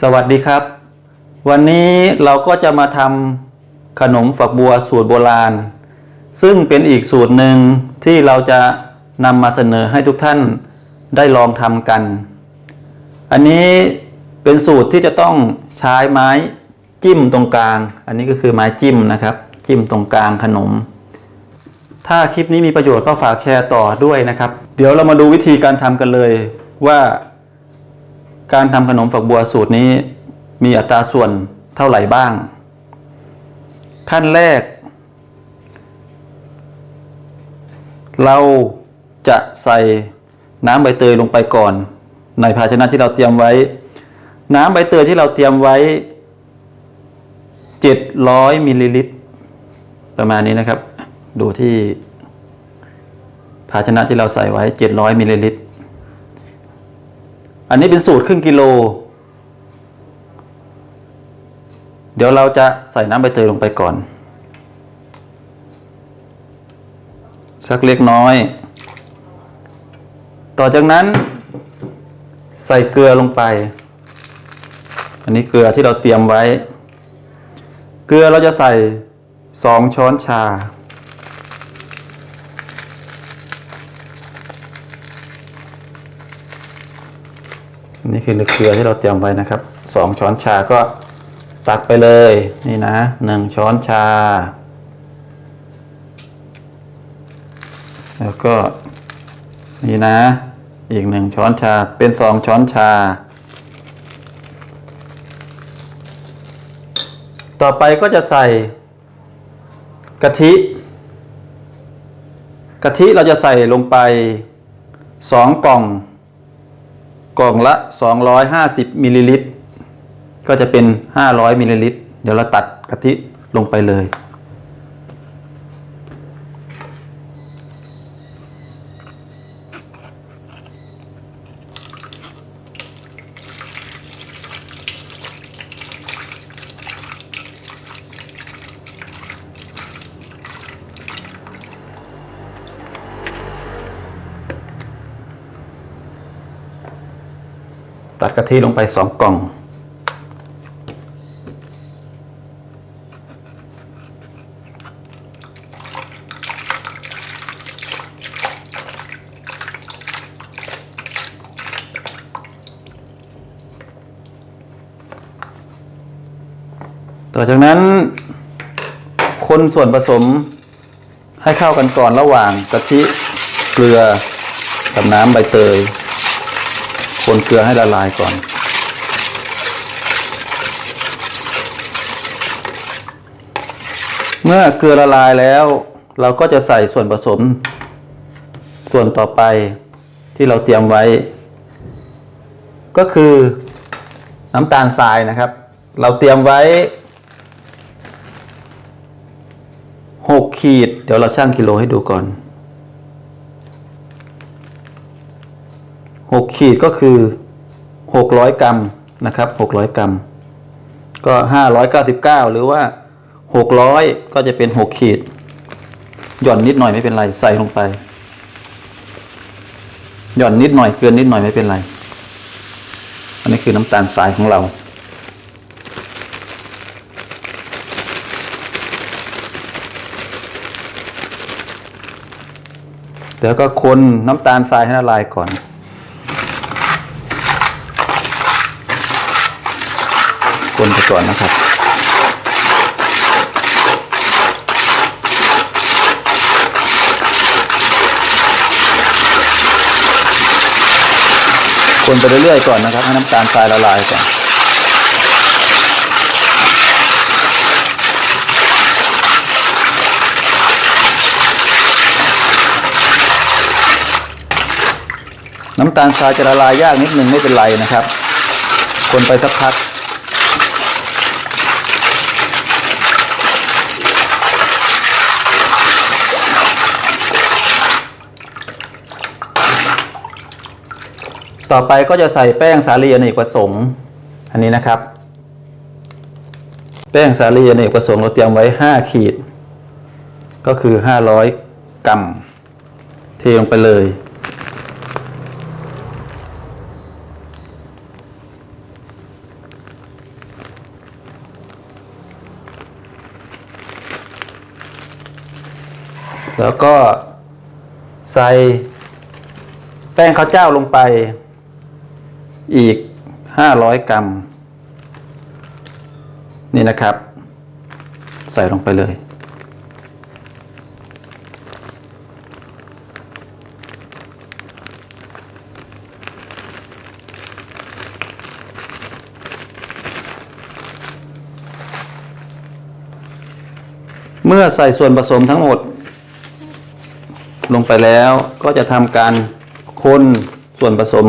สวัสดีครับ วันนี้เราก็จะมาทำขนมฝักบัวสูตรโบราณ ซึ่งเป็นอีกสูตรหนึ่งที่เราจะนำมาเสนอให้ทุกท่านได้ลองทำกัน อันนี้เป็นสูตรที่จะต้องใช้ไม้จิ้มตรงกลาง อันนี้ก็คือไม้จิ้มนะครับ จิ้มตรงกลางขนม ถ้าคลิปนี้มีประโยชน์ก็ฝากแชร์ต่อด้วยนะครับ เดี๋ยวเรามาดูวิธีการทำกันเลยว่า การทำขนมฝักบัวสูตรนี้มีอัตราส่วนเท่าไหร่บ้าง ขั้นแรก เราจะใส่น้ำใบเตยลงไปก่อน ในภาชนะที่เราเตรียมไว้ น้ำใบเตยที่เราเตรียมไว้ 700มิลลิลิตรประมาณนี้นะครับ ดูที่ภาชนะที่เราใส่ไว้ 700มิลลิลิตร อันนี้เป็นสูตรครึ่งกิโล เดี๋ยวเราจะใส่น้ำใบเตยลงไปก่อน สักเล็กน้อย ต่อจากนั้น ใส่เกลือลงไป อันนี้เกลือที่เราเตรียมไว้ เกลือเราจะใส่สองช้อนชา นี่คือเกลือที่เราเตรียมไว้นะครับสองช้อนชาก็ตักไปเลยนี่นะหนึ่งช้อนชา แล้วก็นี่นะ อีกหนึ่งช้อนชาเป็นสองช้อนชา ต่อไปก็จะใส่กะทิกะทิเราจะใส่ลงไปสองกล่อง กล่องละ 250มิลลิลิตรก็จะเป็น 500มิลลิลิตรเดี๋ยวเราตัดกะทิลงไปเลย ดกะทิลงไปสองกล่อง ต่อจากนั้น คนส่วนผสมให้เข้ากันก่อนระหว่างกะทิเกลือกับน้ำใบเตย นเกลือให้ละลายก่อน เมื่อเกลือละลายแล้ว เราก็จะใส่ส่วนผสม ส่วนต่อไปที่เราเตรียมไว้ ก็คือน้ำตาลทรายนะครับ เราเตรียมไว้ 6 ขีด เดี๋ยวเราชั่งกิโลให้ดูก่อน หกขีดก็คือหกร้อยกรัมนะครับหกร้อยกรัม ก็ห้าร้อยเก้าสิบเก้าหรือว่าหกร้อยก็จะเป็นหกขีด หย่อนนิดหน่อยไม่เป็นไร ใส่ลงไป หย่อนนิดหน่อยเกินนิดหน่อยไม่เป็นไร อันนี้คือน้ำตาลทรายของเรา เดี๋ยวก็คนน้ำตาลทรายให้ละลายก่อน คนไปก่อนนะครับ คนไปเรื่อยๆก่อนนะครับให้น้ำตาลทรายละลายก่อนน้ำตาลทรายจะละลายยากนิดนึงไม่เป็นไรนะครับ คนไปสักพัก ต่อไปก็จะใส่แป้งสาลีอเนกประสงค์อันนี้นะครับ แป้งสาลีอเนกประสงค์เราเตรียมไว้ 5 ขีด ก็คือ 500 กรัมเทลงไปเลย แล้วก็ใส่แป้งข้าวเจ้าลงไป อีก 500 กรัม นี่นะครับ ใส่ลงไปเลย เมื่อใส่ส่วนผสมทั้งหมด ลงไปแล้วก็จะทำการคนส่วนผสม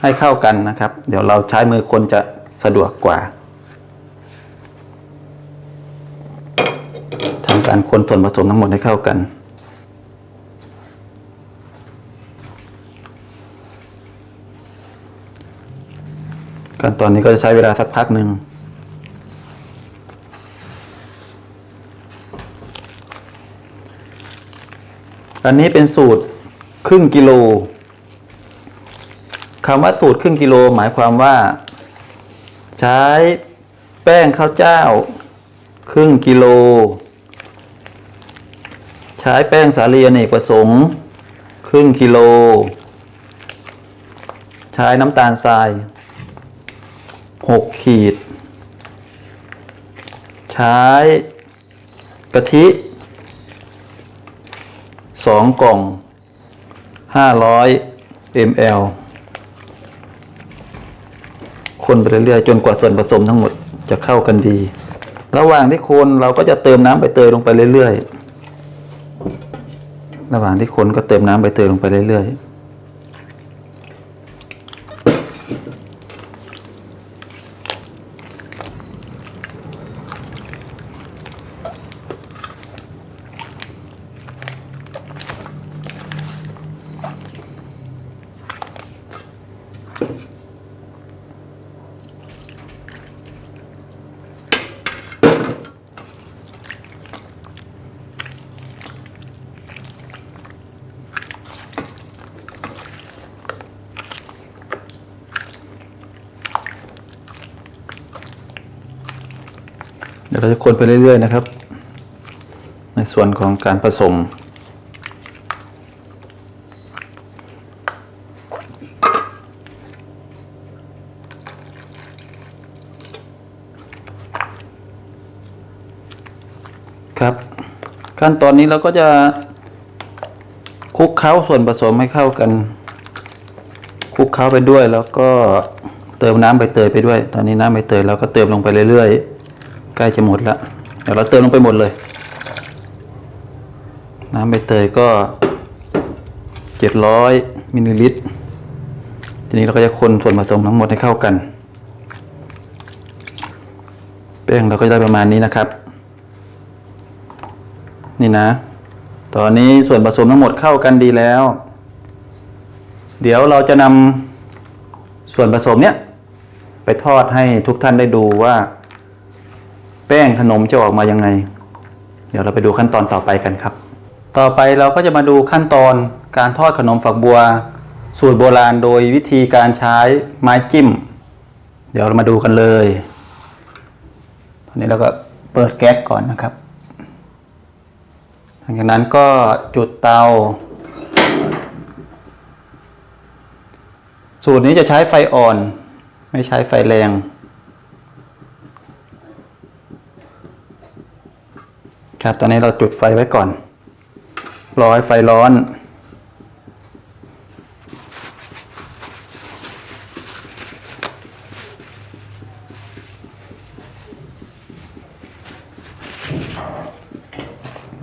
ให้เข้ากันนะครับ เดี๋ยวเราใช้มือคนจะสะดวกกว่าทำการคนส่วนผสมทั้งหมดให้เข้ากัน ขั้นตอนนี้ก็จะใช้เวลาสักพักหนึ่งอันนี้เป็นสูตรครึ่งกิโล คำว่าสูตรครึ่งกิโลหมายความว่า ใช้แป้งข้าวเจ้า ครึ่งกิโล ใช้แป้งสาลีอเนกประสงค์ ครึ่งกิโล ใช้น้ำตาลทราย 6 ขีด ใช้กะทิสองกล่องห้าร้อย ml คนไปเรื่อยๆจนกว่าส่วนผสมทั้งหมดจะเข้ากันดี ระหว่างที่คนเราก็จะเติมน้ำใบเตยลงไปเรื่อยๆ ระหว่างที่คนก็เติมน้ำใบเตยลงไปเรื่อยๆ จะคนไปเรื่อยๆนะครับ ในส่วนของการผสมครับ ขั้นตอนนี้เราก็จะคลุกเคล้าส่วนผสมให้เข้ากันคลุกเคล้าไปด้วยแล้วก็เติมน้ำใบเตยไปด้วย ตอนนี้น้ำใบเตยเราก็เติมลงไปเรื่อยๆ ใกล้จะหมดแล้วเดี๋ยวเราเติมลงไปหมดเลย น้ำใบเตยก็ 700มิลลิลิตร ทีนี้เราก็จะคนส่วนผสมทั้งหมดให้เข้ากัน แป้งเราก็จะได้ประมาณนี้นะครับ นี่นะ ตอนนี้ส่วนผสมทั้งหมดเข้ากันดีแล้ว เดี๋ยวเราจะนำส่วนผสมเนี้ยไปทอดให้ทุกท่านได้ดูว่า แป้งขนมจะออกมายังไง เดี๋ยวเราไปดูขั้นตอนต่อไปกันครับ ต่อไปเราก็จะมาดูขั้นตอนการทอดขนมฝักบัว สูตรโบราณโดยวิธีการใช้ไม้จิ้ม เดี๋ยวเรามาดูกันเลยตอนนี้เราก็เปิดแก๊สก่อนนะครับ หลังจากนั้นก็จุดเตา สูตรนี้จะใช้ไฟอ่อน ไม่ใช้ไฟแรง ครับ ตอนนี้เราจุดไฟไว้ก่อนรอให้ไฟร้อน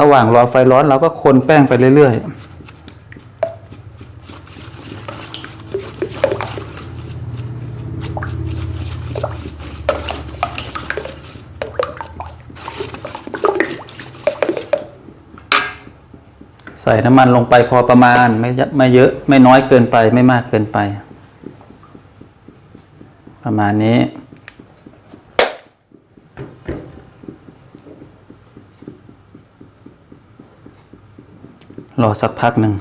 ระหว่างรอไฟร้อนเราก็คนแป้งไปเรื่อยๆ ใส่น้ำมันลงไปพอประมาณไม่เยอะไม่เยอะไม่น้อยเกินไปไม่มากเกินไป ประมาณนี้ รอสักพักหนึ่ง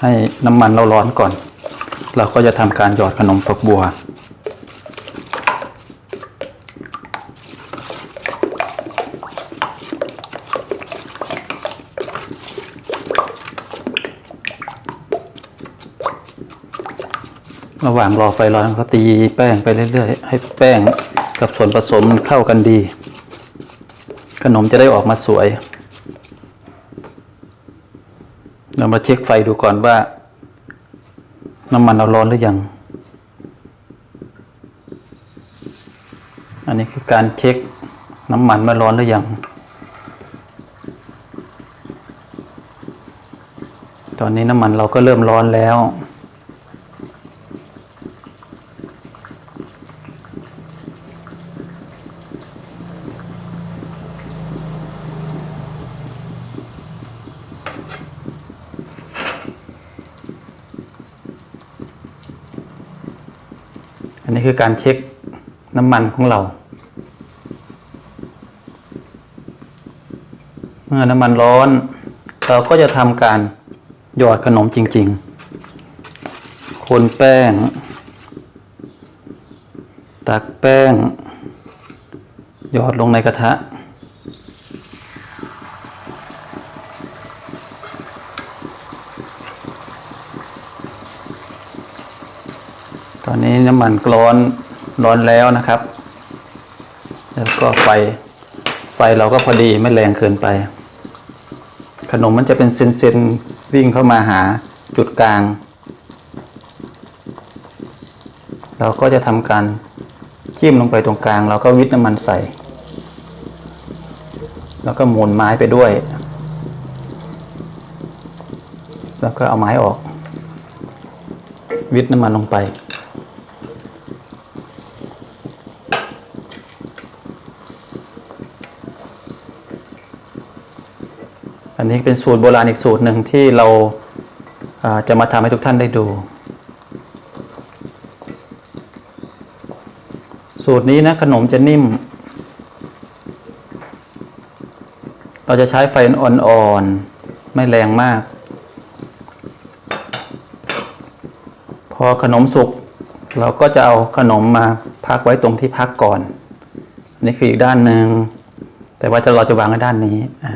ให้น้ำมันเราร้อนก่อน เราก็จะทำการหยอดขนมฝักบัว ระหว่างรอไฟร้อนก็ตีแป้งไปเรื่อยๆ ให้แป้งกับส่วนผสมเข้ากันดี ขนมจะได้ออกมาสวย เรามาเช็คไฟดูก่อนว่า น้ำมันเราร้อนหรือยัง อันนี้คือการเช็คน้ำมันมาร้อนหรือยังตอนนี้น้ำมันเราก็เริ่มร้อนแล้ว คือการเช็คน้ำมันของเรา เมื่อน้ำมันร้อน เราก็จะทำการหยอดขนมจริง ๆ คนแป้ง ตักแป้ง หยอดลงในกระทะ ตอนนี้น้ำมันร้อนร้อนแล้วนะครับ แล้วก็ไฟไฟเราก็พอดีไม่แรงเกินไป ขนมมันจะเป็นเส้นๆวิ่งเข้ามาหาจุดกลาง เราก็จะทำการจิ้มลงไปตรงกลาง เราก็วิทน้ำมันใส่ แล้วก็หมุนไม้ไปด้วย แล้วก็เอาไม้ออก วิทน้ำมันลงไป นนี้เป็นสูตรโบราณอีกสูตรหนึ่งที่เราาจะมาทำให้ทุกท่านได้ดู สูตรนี้นะขนมจะนิ่ม เราจะใช้ไฟอ่อนๆไม่แรงมาก พอขนมสุกเราก็จะเอาขนมมาพักไว้ตรงที่พักก่อนนนี้คืออีกด้านหนึ่งแต่ว่าจะเราจะวางไว้ด้านนี้อ่า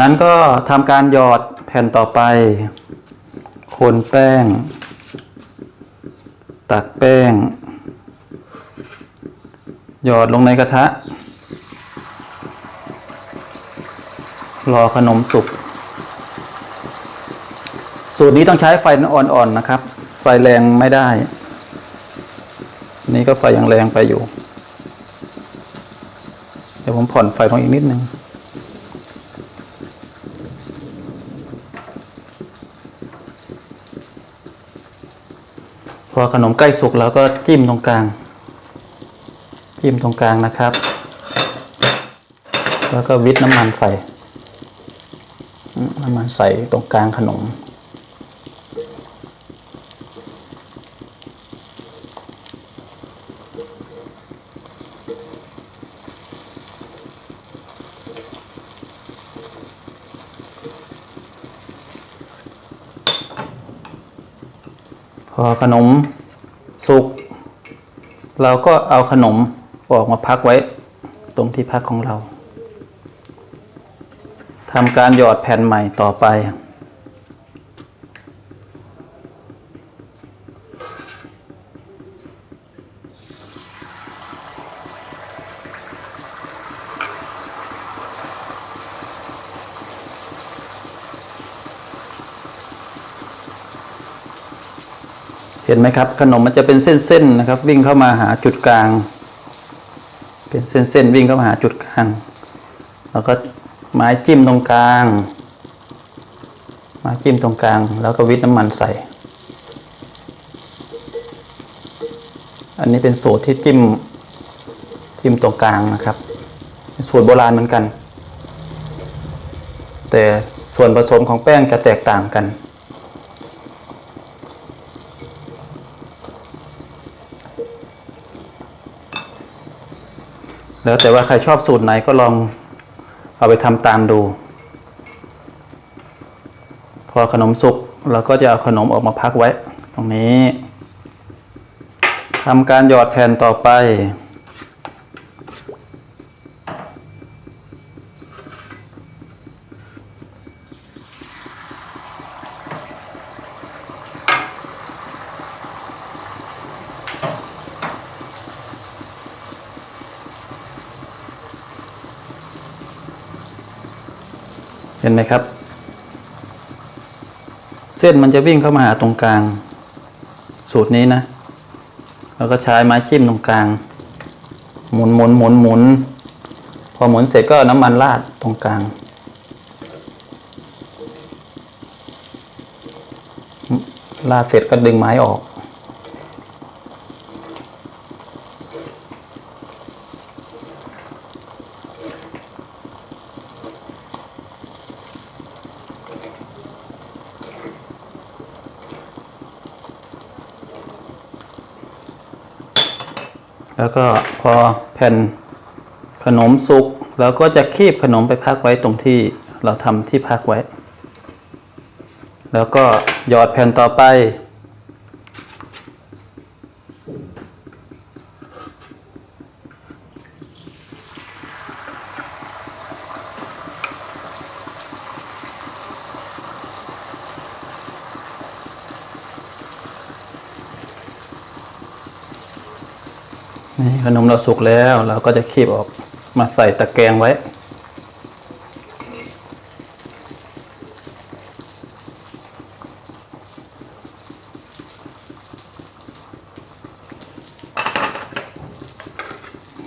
นั้นก็ทำการหยอดแผ่นต่อไป คนแป้ง ตักแป้ง หยอดลงในกระทะ รอขนมสุก สูตรนี้ต้องใช้ไฟอ่อนๆนะครับ ไฟแรงไม่ได้ นี่ก็ไฟยังแรงไปอยู่ เดี๋ยวผมผ่อนไฟลงอีกนิดนึง อขนมใกล้สุกแล้วก็จิ้มตรงกลาง จิ้มตรงกลางนะครับ แล้วก็วิทน้ำมันใส่ น้ำมันใส่ตรงกลางขนม ขนมสุก เราก็เอาขนมออกมาพักไว้ตรงที่พักของเราทำการหยอดแผ่นใหม่ต่อไป นไหมครับ ขนมมันจะเป็นเส้นๆนะครับ วิ่งเข้ามาหาจุดกลาง เป็นเส้นๆวิ่งเข้ามาหาจุดกลาง แล้วก็ไม้จิ้มตรงกลาง ไม้จิ้มตรงกลาง แล้วก็วิทน้ำมันใส่ อันนี้เป็นสูตรที่จิ้มจิ้มตรงกลางนะครับเป็นสูตรโบราณเหมือนกัน แต่ส่วนผสมของแป้งจะแตกต่างกัน แล้วแต่ว่าใครชอบสูตรไหนก็ลองเอาไปทำตามดู พอขนมสุกเราก็จะเอาขนมออกมาพักไว้ ตรงนี้ทำการหยอดแผ่นต่อไป เห็นไหมครับ เส้นมันจะวิ่งเข้ามาหาตรงกลาง สูตรนี้นะ แล้วก็ใช้ไม้จิ้มตรงกลาง หมุนหมุนหมุนหมุนพอหมุนเสร็จก็น้ำมันราดตรงกลาง ราดเสร็จก็ดึงไม้ออก แล้วก็พอแผ่นขนมสุกเราก็จะคีบขนมไปพักไว้ตรงที่เราทำที่พักไว้ แล้วก็หยอดแผ่นต่อไป นี่ขนมเราสุกแล้ว เราก็จะคีบออกมาใส่ตะแกรงไว้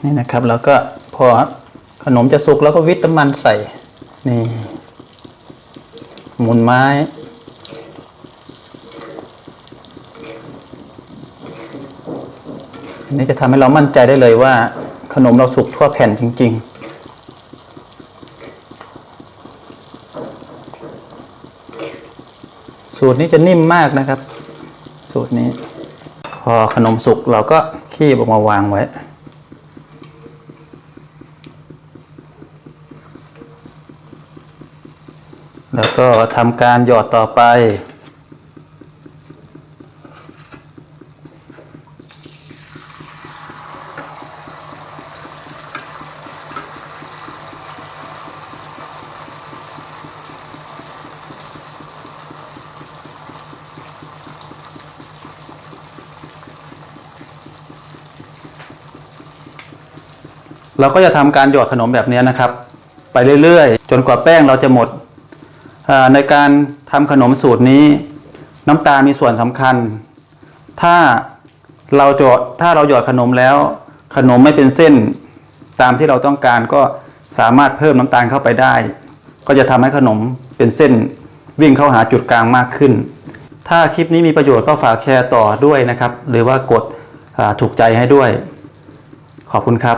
นี่นะครับแล้วก็พอขนมจะสุกแล้วก็วิตน้ำมันใส่ นี่ หมุนไม้ อันนี้จะทำให้เรามั่นใจได้เลยว่า ขนมเราสุกทั่วแผ่นจริงๆสูตรนี้จะนิ่มมากนะครับ สูตรนี้ พอขนมสุกเราก็คีบออกมาวางไว้ แล้วก็ทำการหยอดต่อไป เราก็จะทำการหยอดขนมแบบนี้นะครับ ไปเรื่อยๆ จนกว่าแป้งเราจะหมด ในการทำขนมสูตรนี้ น้ำตาลมีส่วนสำคัญ ถ้าเราหยอดถ้าเราหยอดขนมแล้ว ขนมไม่เป็นเส้นตามที่เราต้องการก็สามารถเพิ่มน้ำตาลเข้าไปได้ ก็จะทำให้ขนมเป็นเส้น วิ่งเข้าหาจุดกลางมากขึ้น ถ้าคลิปนี้มีประโยชน์ก็ฝากแชร์ต่อด้วยนะครับ หรือว่ากดถูกใจให้ด้วย ขอบคุณครับ